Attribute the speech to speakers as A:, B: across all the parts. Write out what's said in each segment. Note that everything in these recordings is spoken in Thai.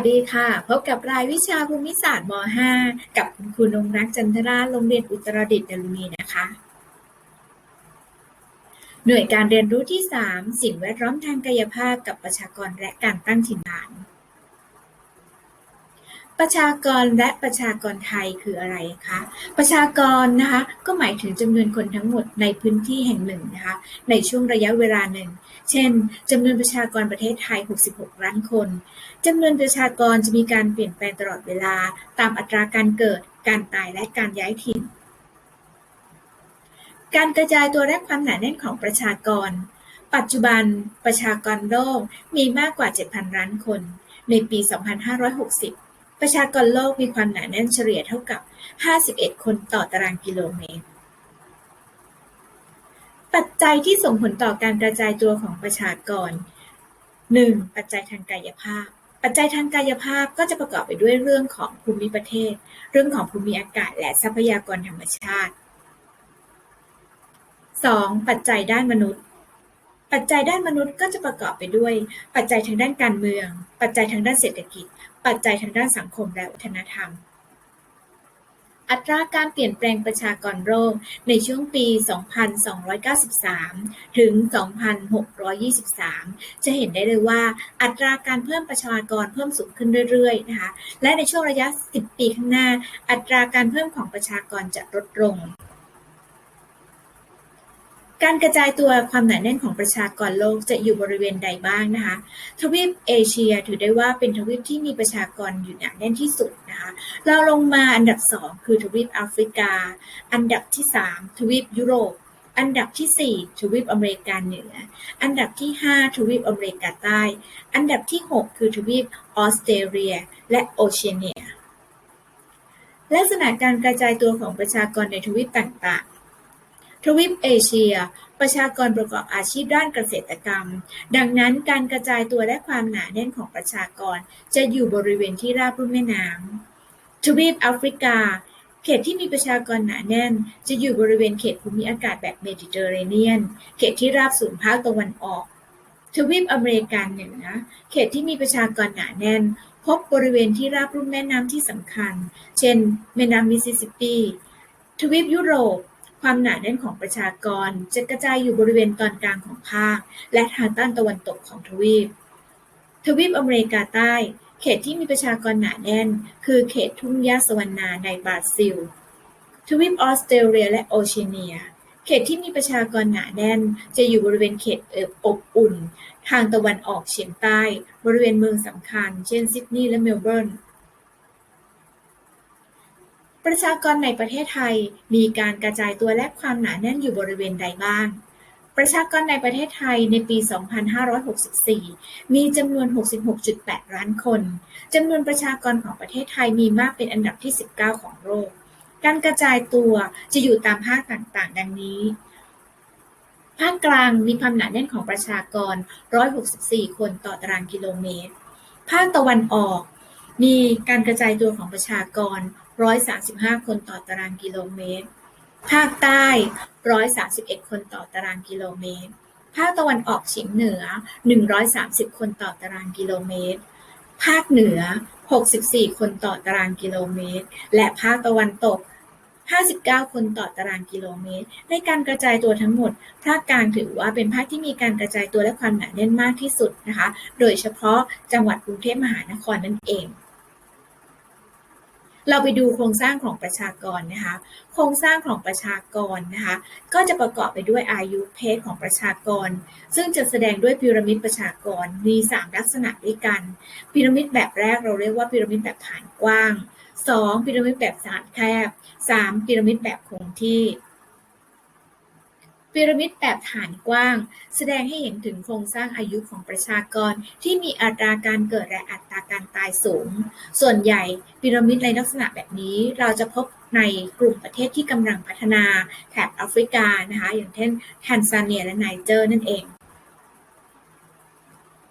A: วัสดีค่ะ พบกับรายวิชาภูมิศาสตร์ม .5 กับคุณครูนงรักจันทราโรงเรียนอุตรดิตถ์ดารุณีนะคะ หน่วยการเรียนรู้ที่ 3 สิ่งแวดล้อมทางกายภาพกับประชากรและการตั้งถิ่นฐาน ประชากรและประชากรไทยคืออะไรคะ ประชากรนะคะ ก็หมายถึงจำนวนคนทั้งหมดในพื้นที่แห่งหนึ่งนะคะ ในช่วงระยะเวลาหนึ่ง เช่น จำนวนประชากรประเทศไทย 66 ล้านคน จำนวนประชากรจะมีการเปลี่ยนแปลงตลอดเวลา ตามอัตราการเกิด การตายและการย้ายถิ่น การกระจายตัวและความหนาแน่นของประชากร ปัจจุบันประชากรโลกมีมากกว่า 7,000 ล้านคน ในปี 2560 ประชากรโลกมีความหนาแน่นเฉลี่ยเท่ากับ 51 คนต่อตารางกิโลเมตร ปัจจัยที่ส่งผลต่อการกระจายตัวของประชากร 1. ปัจจัยทางกายภาพ ปัจจัยทางกายภาพก็จะประกอบไปด้วยเรื่องของภูมิประเทศ เรื่องของภูมิอากาศ และทรัพยากรธรรมชาติ 2. ปัจจัยด้านมนุษย์ ปัจจัยด้านมนุษย์ก็จะประกอบไปด้วย ปัจจัยทางด้านการเมือง ปัจจัยทางด้านเศรษฐกิจ ปัจจัยทางด้านสังคมและวัฒนธรรม อัตราการเปลี่ยนแปลงประชากรโลกในช่วงปี 2293 ถึง 2623 จะเห็นได้เลยว่า อัตราการเพิ่มประชากรเพิ่มสูงขึ้นเรื่อยๆนะคะ และในช่วงระยะ 10 ปีข้างหน้า อัตราการเพิ่มของประชากรจะลดลง การกระจายตัวความหนาแน่นของประชากรโลกจะอยู่บริเวณใดบ้างนะคะ ทวีปเอเชียถือได้ว่าเป็นทวีปที่มีประชากรอยู่หนาแน่นที่สุดนะคะเราลงมาอันดับ 2 คือทวีปแอฟริกา อันดับที่ 3 ทวีปยุโรป อันดับที่ 4 ทวีปอเมริกาเหนือ อันดับที่ 5 ทวีปอเมริกาใต้ อันดับที่ 6 คือทวีปออสเตรเลีย และโอเชียเนีย ลักษณะการกระจายตัวของประชากรในทวีปต่างๆ ทวีปเอเชีย ประชากรประกอบอาชีพด้านเกษตรกรรม ดังนั้นการกระจายตัวและความหนาแน่นของประชากร จะอยู่บริเวณที่ราบรุ่มแม่น้ำทวีปแอฟริกา เขตที่มีประชากรหนาแน่น จะอยู่บริเวณเขตภูมิอากาศแบบเมดิเตอร์เรเนียน เขตที่ราบสูงภาคตะวันออก ทวีปอเมริกันเหนือเขตที่มีประชากรหนาแน่น พบบริเวณที่ราบรุ่มแม่น้ำที่สำคัญ เช่น แม่น้ำมิสซิสซิปปี ทวีปยุโรป ความหนาแน่นของประชากรจะกระจายอยู่บริเวณตอนกลางของภาค และทางด้านตะวันตกของทวีป ทวีปอเมริกาใต้ เขตที่มีประชากรหนาแน่น คือเขตทุ่งหญ้าสวรรณาในบราซิล ทวีปออสเตรเลียและโอเชียเนีย เขตที่มีประชากรหนาแน่น จะอยู่บริเวณเขตอบอุ่น ทางตะวันออกเฉียงใต้ บริเวณเมืองสำคัญ เช่นซิดนีย์และเมลเบิร์น ประชากรในประเทศไทยมีการกระจายตัวและความหนาแน่นอยู่บริเวณใดบ้าง ประชากรในประเทศไทยในปี 2564 มีจำนวน 66.8 ล้านคนจำนวนประชากรของประเทศไทยมีมากเป็นอันดับที่ 19 ของโลก การกระจายตัวจะอยู่ตามภาคต่างๆ ดังนี้ ภาคกลางมีความหนาแน่นของประชากร 164 คนต่อตารางกิโลเมตร ภาคตะวันออกมีการกระจายตัวของประชากร 135 คนต่อตารางกิโลเมตร ภาคใต้ 131 คนต่อตารางกิโลเมตร ภาคตะวันออกเฉียงเหนือ 130 คนต่อตารางกิโลเมตร ภาคเหนือ 64 คนต่อตารางกิโลเมตร และภาคตะวันตก59 คนต่อตารางกิโลเมตร ในการกระจายตัวทั้งหมด ภาคกลางถือว่าเป็นภาคที่มีการกระจายตัวและความหนาแน่นมากที่สุดนะคะ โดยเฉพาะจังหวัดกรุงเทพมหานครนั่นเอง เราไปดูโครงสร้างของประชากรนะคะ โครงสร้างของประชากรนะคะ ก็จะประกอบไปด้วยอายุเพศของประชากร ซึ่งจะแสดงด้วยพีระมิดประชากรมี 3 ลักษณะด้วยกันพีระมิดแบบแรกเราเรียกว่าพีระมิดแบบฐานกว้าง 2. พีระมิดแบบฐานแคบ 3. พีระมิดแบบคงที่ พีระมิดแบบฐานกว้าง แสดงให้เห็นถึงโครงสร้างอายุของประชากรที่มีอัตราการเกิดและอัตราการตายสูง ส่วนใหญ่พีระมิดในลักษณะแบบนี้เราจะพบในกลุ่มประเทศที่กำลังพัฒนาแถบแอฟริกานะคะ อย่างเช่นแทนซาเนียและไนเจอร์นั่นเอง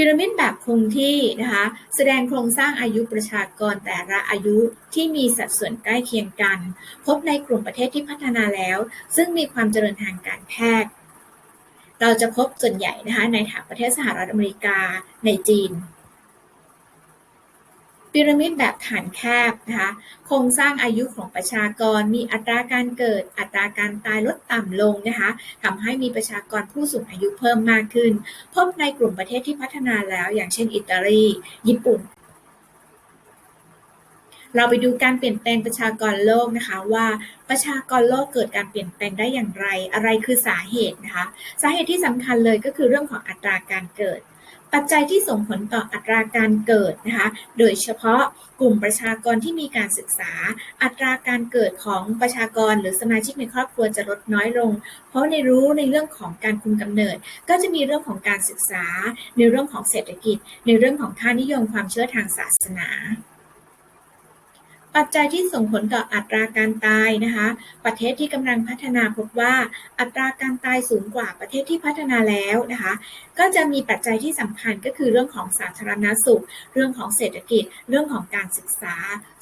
A: พีระมิดแบบคงที่นะคะแสดงโครงสร้างอายุประชากรแต่ละอายุที่มีสัดส่วนใกล้เคียงกัน พบในกลุ่มประเทศที่พัฒนาแล้ว ซึ่งมีความเจริญทางการแพทย์ เราจะพบส่วนใหญ่นะคะในแถบประเทศสหรัฐอเมริกาในจีน พีระมิดแบบฐานแคบนะคะโครงสร้างอายุของประชากรมีอัตราการเกิดอัตราการตายลดต่ำลงนะคะทำให้มีประชากรผู้สูงอายุเพิ่มมากขึ้น พบในกลุ่มประเทศที่พัฒนาแล้ว อย่างเช่น อิตาลี ญี่ปุ่นเราไปดูการเปลี่ยนแปลงประชากรโลกนะคะว่าประชากรโลกเกิดการเปลี่ยนแปลงได้อย่างไร อะไรคือสาเหตุนะคะ สาเหตุที่สำคัญเลยก็คือเรื่องของอัตราการเกิด ปัจจัยที่ส่งผลต่ออัตราการเกิดนะคะ โดยเฉพาะกลุ่มประชากรที่มีการศึกษา อัตราการเกิดของประชากรหรือสมาชิกในครอบครัวจะลดน้อยลง เพราะในรู้ในเรื่องของการคุมกำเนิด ก็จะมีเรื่องของการศึกษา ในเรื่องของเศรษฐกิจ ในเรื่องของค่านิยมความเชื่อทางศาสนา ปัจจัยที่ส่งผลต่ออัตราการตายนะคะ ประเทศที่กำลังพัฒนาพบว่าอัตราการตายสูงกว่าประเทศที่พัฒนาแล้วนะคะ ก็จะมีปัจจัยที่สำคัญก็คือเรื่องของสาธารณสุข เรื่องของเศรษฐกิจ เรื่องของการศึกษา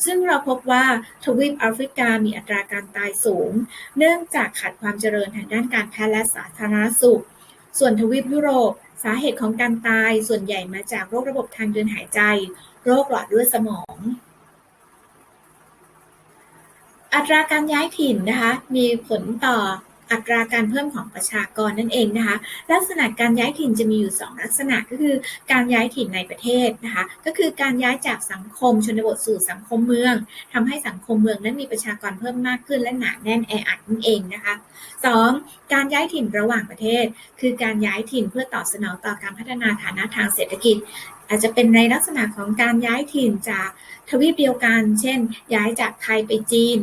A: ซึ่งเราพบว่าทวีปแอฟริกามีอัตราการตายสูง เนื่องจากขาดความเจริญทางด้านการแพทย์และสาธารณสุข ส่วนทวีปยุโรป สาเหตุของการตายส่วนใหญ่มาจากโรคระบบทางเดินหายใจ โรคหลอดเลือดสมอง อัตราการย้ายถิ่นนะคะมีผลต่ออัตราการเพิ่มของประชากรนั่นเองนะคะ ลักษณะการย้ายถิ่นจะมีอยู่ 2 ลักษณะก็คือการย้ายถิ่นในประเทศนะคะ ก็คือการย้ายจากสังคมชนบทสู่สังคมเมืองทำให้สังคมเมืองนั้นมีประชากรเพิ่มมากขึ้นและหนาแน่นแออัดนั่นเองนะคะ 2. การย้ายถิ่นระหว่างประเทศ คือการย้ายถิ่นเพื่อตอบสนองต่อการพัฒนาฐานะทางเศรษฐกิจ อาจจะเป็นในลักษณะของการย้ายถิ่นจากทวีปเดียวกัน เช่น ย้ายจากไทยไปจีน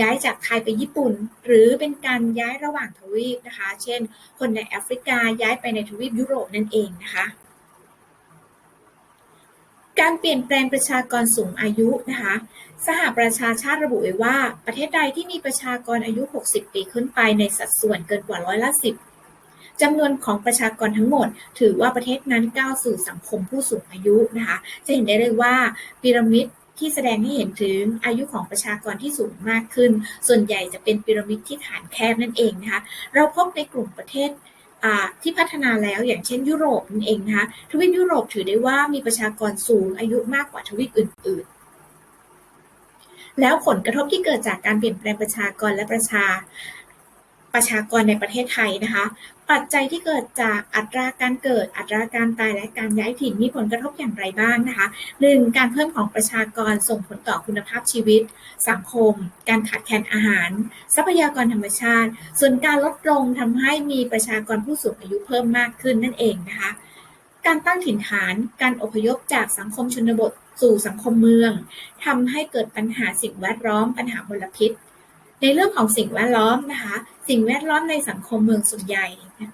A: ย้ายจากไทยไปญี่ปุ่น หรือเป็นการย้ายระหว่างทวีปนะคะ เช่น คนในแอฟริกาย้ายไปในทวีปยุโรปนั่นเองนะคะ การเปลี่ยนแปลงประชากรสูงอายุนะคะ สหประชาชาติระบุไว้ว่า ประเทศใดที่มีประชากรอายุ 60 ปีขึ้นไปในสัดส่วนเกินกว่าร้อยละสิบจำนวนของประชากรทั้งหมด ถือว่าประเทศนั้นก้าวสู่สังคมผู้สูงอายุนะคะ จะเห็นได้เลยว่าพีระมิด ที่แสดงให้เห็นถึงอายุของประชากรที่สูงมากขึ้น ส่วนใหญ่จะเป็นพีระมิดที่ฐานแคบนั่นเองนะคะเราพบในกลุ่มประเทศที่พัฒนาแล้วอย่างเช่นยุโรปนั่นเองนะคะทวีปยุโรปถือได้ว่ามีประชากรสูงอายุมากกว่าทวีปอื่น ๆแล้วผลกระทบที่เกิดจากการเปลี่ยนแปลงประชากรและประชา ประชากรในประเทศไทยนะคะ ปัจจัยที่เกิดจากอัตราการเกิด อัตราการตายและการย้ายถิ่นมีผลกระทบอย่างไรบ้างนะคะ 1. การเพิ่มของประชากรส่งผลต่อคุณภาพชีวิต สังคม การขาดแคลนอาหาร ทรัพยากรธรรมชาติ ส่วนการลดลงทำให้มีประชากรผู้สูงอายุเพิ่มมากขึ้นนั่นเองนะคะ การตั้งถิ่นฐาน การอพยพจากสังคมชนบทสู่สังคมเมืองทำให้เกิดปัญหาสิ่งแวดล้อม ปัญหามลพิษ ในเรื่องของสิ่งแวดล้อมนะคะ สิ่งแวดล้อมในสังคมเมืองส่วนใหญ่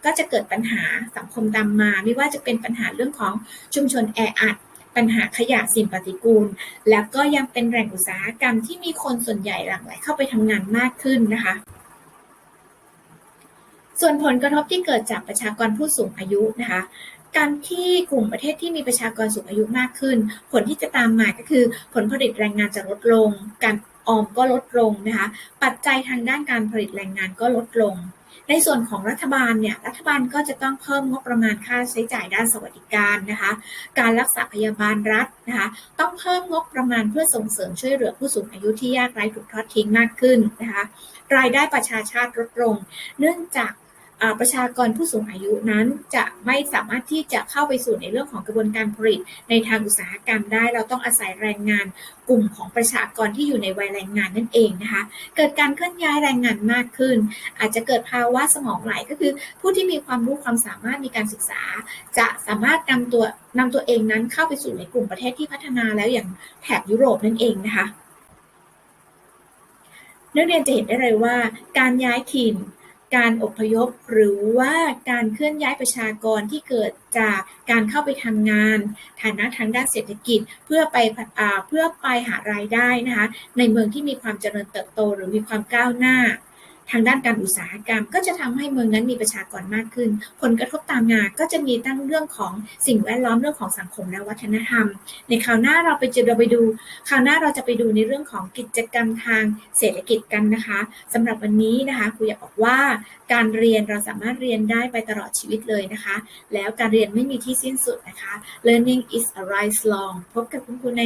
A: ก็จะเกิดปัญหาสังคมตามมา ไม่ว่าจะเป็นปัญหาเรื่องของชุมชนแออัดปัญหาขยะสิ่งปฏิกูล แล้วก็ยังเป็นแหล่งอุตสาหกรรมที่มีคนส่วนใหญ่หลั่งไหลเข้าไปทำงานมากขึ้นนะคะ ส่วนผลกระทบที่เกิดจากประชากรผู้สูงอายุนะคะ การที่กลุ่มประเทศที่มีประชากรสูงอายุมากขึ้น ผลที่จะตามมาก็คือ ผลผลิตแรงงานจะลดลง การ ออมก็ลดลงนะคะ ปัจจัยทางด้านการผลิตแรงงานก็ลดลง ในส่วนของรัฐบาลเนี่ย รัฐบาลก็จะต้องเพิ่มงบประมาณค่าใช้จ่ายด้านสวัสดิการนะคะ การรักษาพยาบาลรัฐนะคะ ต้องเพิ่มงบประมาณเพื่อส่งเสริมช่วยเหลือผู้สูงอายุที่ยากไร้ถูกทอดทิ้งมากขึ้นนะคะ รายได้ประชาชาติลดลง เนื่องจาก ประชากรผู้สูงอายุนั้นจะไม่สามารถที่จะเข้าไปสู่ในเรื่องของกระบวนการผลิต ในทางอุตสาหกรรมได้ เราต้องอาศัยแรงงานกลุ่มของประชากรที่อยู่ในวัยแรงงานนั่นเองนะคะ เกิดการเคลื่อนย้ายแรงงานมากขึ้น อาจจะเกิดภาวะสมองไหลก็คือ ผู้ที่มีความรู้ความสามารถมีการศึกษา จะสามารถนำตัวนำตัวเองนั้นเข้าไปสู่ในกลุ่มประเทศที่พัฒนาแล้วอย่างแถบยุโรปนั่นเองนะคะนักเรียนจะเห็นได้เลยว่า การย้ายถิ่น การอพยพ หรือว่าการเคลื่อนย้ายประชากรที่เกิดจากการเข้าไปทำงาน ฐานะทางด้านเศรษฐกิจเพื่อไปเพื่อไปหารายได้นะคะในเมืองที่มีความเจริญเติบโตหรือมีความก้าวหน้า ทางด้านการอุตสาหกรรม ก็จะทำให้เมืองนั้นมีประชากรมากขึ้น ผลกระทบตามมาก็จะมีตั้งเรื่องของสิ่งแวดล้อมเรื่องของสังคมและวัฒนธรรม ในคราวหน้าเราไปเจอเราไปดู คราวหน้าเราจะไปดูในเรื่องของกิจกรรมทางเศรษฐกิจกันนะคะสำหรับวันนี้นะคะครูอยากบอกว่า การเรียนเราสามารถเรียนได้ไปตลอดชีวิตเลยนะคะ แล้วการเรียนไม่มีที่สิ้นสุดนะคะ learning is a lifelong พบกับคุณครูใน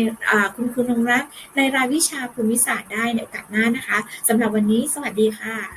A: คุณครูนงรักในรายวิชาภูมิศาสตร์ได้ในโอกาสหน้านะคะสำหรับวันนี้สวัสดีค่ะ